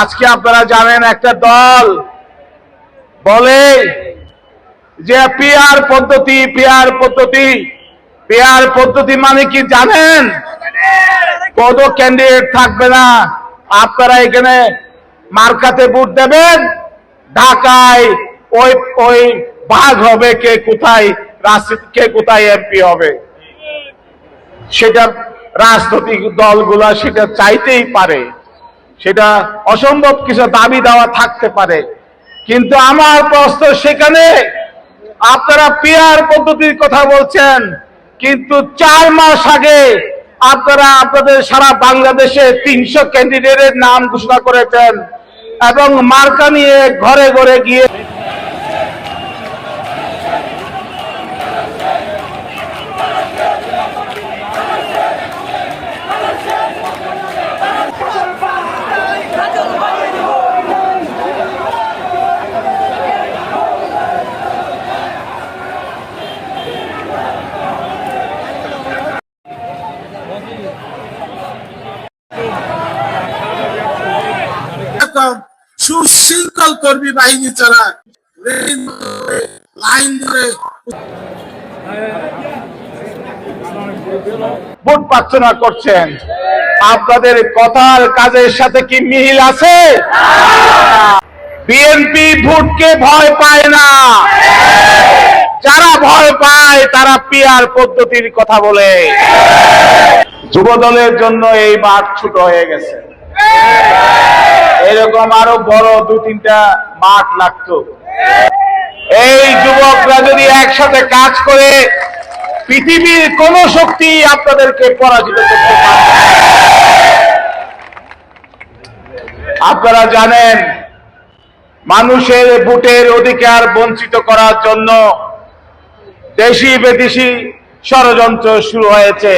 আজকে আপনারা জানেন একটা দল বলে যে পিয়ার পদ্ধতি পিয়ার পদ্ধতি। পিয়ার পদ্ধতি মানে কি জানেন? কত ক্যান্ডিডেট থাকবে না। আপনারা এখানে মার্কাতে ভোট দেবেন। ঢাকায় ওই ওই ভাগ হবে কে কোথায় কে কোথায় এমপি হবে। সেটা রাজনৈতিক দলগুলা সেটা চাইতেই পারে। সেটা অসম্ভব কিছু দাবি দেওয়া থাকতে পারে। কিন্তু আমার প্রশ্ন সেখানে, আপনারা পিয়ার পদ্ধতির কথা বলছেন, কিন্তু চার মাস আগে আপনারা আপনাদের সারা বাংলাদেশে তিনশো ক্যান্ডিডেটের নাম ঘোষণা করেছেন এবং মার্কা নিয়ে ঘরে ঘরে গিয়ে এরকম সুশৃঙ্খল কর্মী বাহিনী ছাড়া লাইন ধরে ভোট করছেন। আপনাদের কথার কাজের সাথে কি মিল আছে? বিএনপি ভোটকে ভয় পায় না। যারা ভয় পায়, তারা পিয়ার পদ্ধতির কথা বলে। যুব দলের জন্য এই মাঠ ছোট হয়ে গেছে। এরকম আরও বড় দু তিনটা মাঠ লাগতো। এই যুবকরা যদি একসাথে কাজ করে, পৃথিবীর কোন শক্তি আপনাদেরকে পরাজিত করতে আপনারা জানেন, মানুষের ভোটের অধিকার বঞ্চিত করার জন্য দেশি বিদেশি ষড়যন্ত্র শুরু হয়েছে।